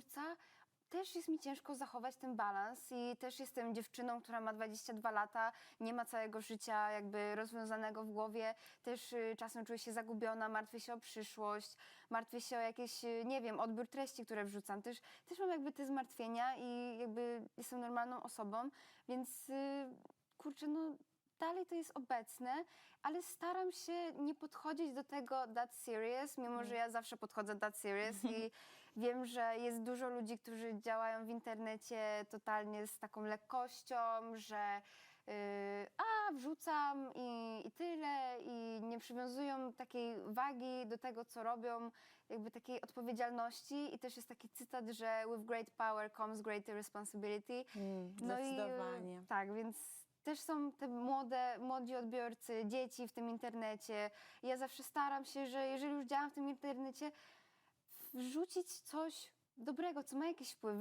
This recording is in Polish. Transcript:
twórca, też jest mi ciężko zachować ten balans i też jestem dziewczyną, która ma 22 lata, nie ma całego życia jakby rozwiązanego w głowie, też y, czasem czuję się zagubiona, martwię się o przyszłość, martwię się o jakieś, y, nie wiem, odbiór treści, które wrzucam. Też, też mam jakby te zmartwienia i jakby jestem normalną osobą, więc y, kurczę, no dalej to jest obecne, ale staram się nie podchodzić do tego that serious, mimo że ja zawsze podchodzę that serious i wiem, że jest dużo ludzi, którzy działają w internecie totalnie z taką lekkością, że yy, a wrzucam i, i tyle i nie przywiązują takiej wagi do tego, co robią, jakby takiej odpowiedzialności. I też jest taki cytat, że with great power comes great responsibility. No i, tak, więc też są te młode, młodzi odbiorcy, dzieci w tym internecie. Ja zawsze staram się, że jeżeli już działam w tym internecie, wrzucić coś dobrego, co ma jakiś wpływ.